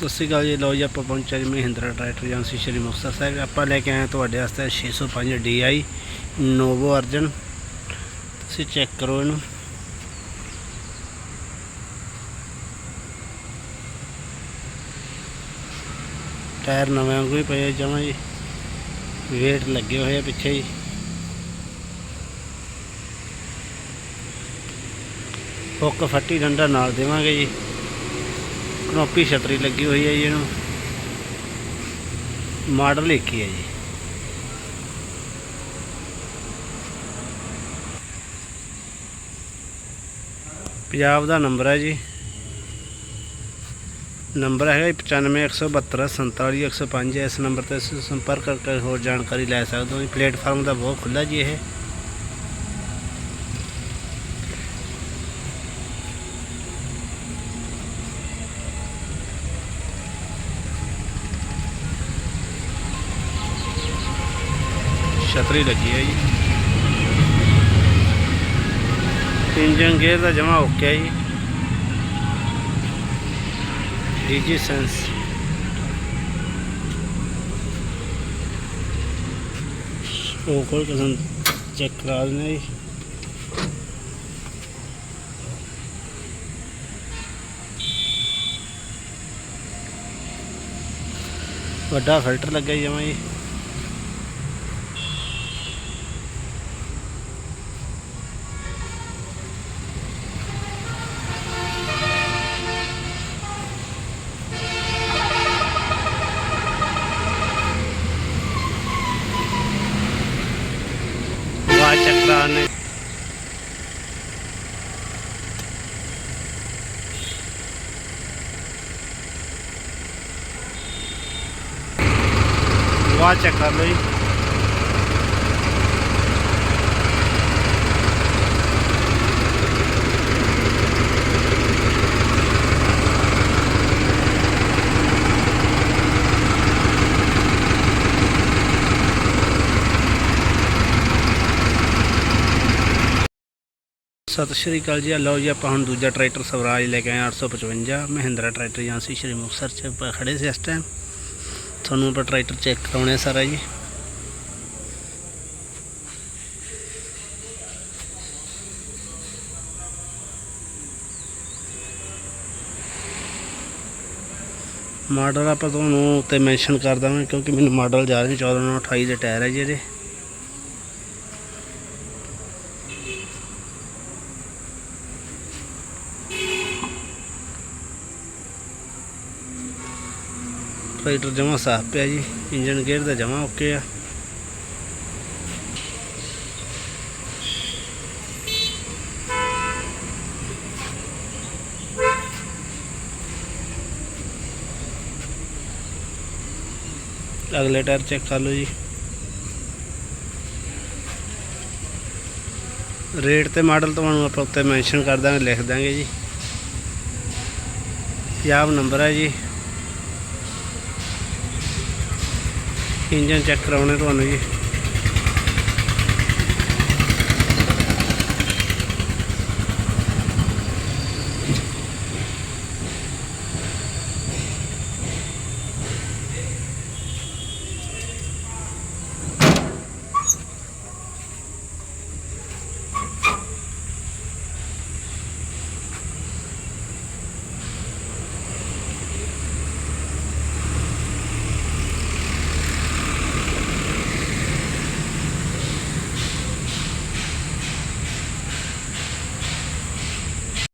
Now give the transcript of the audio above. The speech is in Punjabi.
ਸਤਿ ਸ਼੍ਰੀ ਅਕਾਲ ਜੀ। ਲਓ ਜੀ, ਆਪਾਂ ਪਹੁੰਚਿਆ ਜੀ ਮਹਿੰਦਰਾ ਟਰੈਕਟਰ ਏਜੰਸੀ ਸ਼੍ਰੀ ਮੁਕਤਸਰ ਸਾਹਿਬ। ਆਪਾਂ ਲੈ ਕੇ ਆਏ ਤੁਹਾਡੇ ਵਾਸਤੇ 605 DI ਨੋਵੋ ਅਰਜਨ। ਤੁਸੀਂ ਚੈੱਕ ਕਰੋ ਇਹਨੂੰ। ਟਾਇਰ ਨਵੇਂ ਵਾਂਗੂ ਹੀ ਪਏ ਜਮਾ ਜੀ। ਵੇਟ ਲੱਗੇ ਹੋਏ ਆ ਪਿੱਛੇ ਜੀ। ਹੁੱਕ ਫੱਟੀ ਡੰਡਾ ਨਾਲ ਦੇਵਾਂਗੇ ਜੀ। ਕਨੋਪੀ ਛਤਰੀ ਲੱਗੀ ਹੋਈ ਹੈ ਜੀ ਇਹਨੂੰ। ਮਾਡਲ ਇੱਕ ਹੀ ਹੈ ਜੀ। ਪੰਜਾਬ ਦਾ ਨੰਬਰ ਹੈ ਜੀ। ਨੰਬਰ ਹੈਗਾ ਜੀ 9517247105 ਇਸ ਨੰਬਰ ਤੇ ਤੁਸੀਂ ਸੰਪਰਕ ਕਰਕੇ ਹੋਰ ਜਾਣਕਾਰੀ ਲੈ ਸਕਦੇ ਹੋ ਜੀ। ਪਲੇਟਫਾਰਮ ਦਾ ਬਹੁਤ ਖੁੱਲਾ ਜੀ ਇਹ। ਛਤਰੀ ਲੱਗੀ ਹੈ ਜੀ। ਇੰਜਨ ਗੇਅਰ ਦਾ ਜਮਾ ਓਕੇ ਹੈ ਜੀ। ਡੀਜੀ ਸੈਂਸ। ਉਹ ਕੋਲ ਕਸਨ ਚੈੱਕ ਕਰਾ ਦਿੰਦੇ ਜੀ। ਵੱਡਾ ਫਿਲਟਰ ਲੱਗਾ ਜੀ ਜਮਾ ਜੀ। ਵਾਹ ਚੱਕਰਾਂ ਨੇ। ਵਾਹ ਚੈੱਕ ਕਰ ਸਤਿ ਸ਼੍ਰੀ ਅਕਾਲ ਜੀ। ਆਹ ਲਓ ਜੀ, ਆਪਾਂ ਹੁਣ ਦੂਜਾ ਟਰੈਕਟਰ ਸਵਰਾਜ ਲੈ ਕੇ ਆਏ ਹਾਂ 855 ਮਹਿੰਦਰਾ ਟਰੈਕਟਰ ਏਜੰਸੀ ਸ਼੍ਰੀ ਮੁਕਤਸਰ ਚ ਆਪਾਂ ਖੜੇ ਸੀ ਇਸ ਟਾਈਮ ਤੁਹਾਨੂੰ ਆਪਾਂ ਟਰੈਕਟਰ ਚੈੱਕ ਕਰਾਉਣੇ ਆ ਸਾਰਾ ਜੀ। ਮਾਡਲ ਆਪਾਂ ਤੁਹਾਨੂੰ ਉੱਤੇ ਮੈਂਸ਼ਨ ਕਰ ਦਾਂਗੇ, ਕਿਉਂਕਿ ਮੈਨੂੰ ਮਾਡਲ ਜਾ ਰਹੇ 14 ਨਾਲ 28 ਦੇ ਟਾਇਰ ਹੈ ਜੀ ਟਰੈਕਟਰ ਜਮਾ ਸਾਫ਼ ਪਿਆ ਜੀ ਇੰਜਨ ਗੇਅਰ ਦਾ ਜਮਾ ਓਕੇ ਆ। ਅਗਲੇ ਟਾਇਰ ਚੈੱਕ ਕਰ ਲਓ ਜੀ। ਰੇਟ ਤੇ ਮਾਡਲ ਤੁਹਾਨੂੰ ਆਪਾਂ ਉੱਤੇ ਮੈਂਸ਼ਨ ਕਰ ਦਾਂਗੇ, ਲਿਖ ਦਾਂਗੇ ਜੀ। ਪੰਜਾਬ ਨੰਬਰ ਹੈ ਜੀ। ਇੰਜਨ ਚੈੱਕ ਕਰਾਉਣੇ ਤੁਹਾਨੂੰ ਜੀ।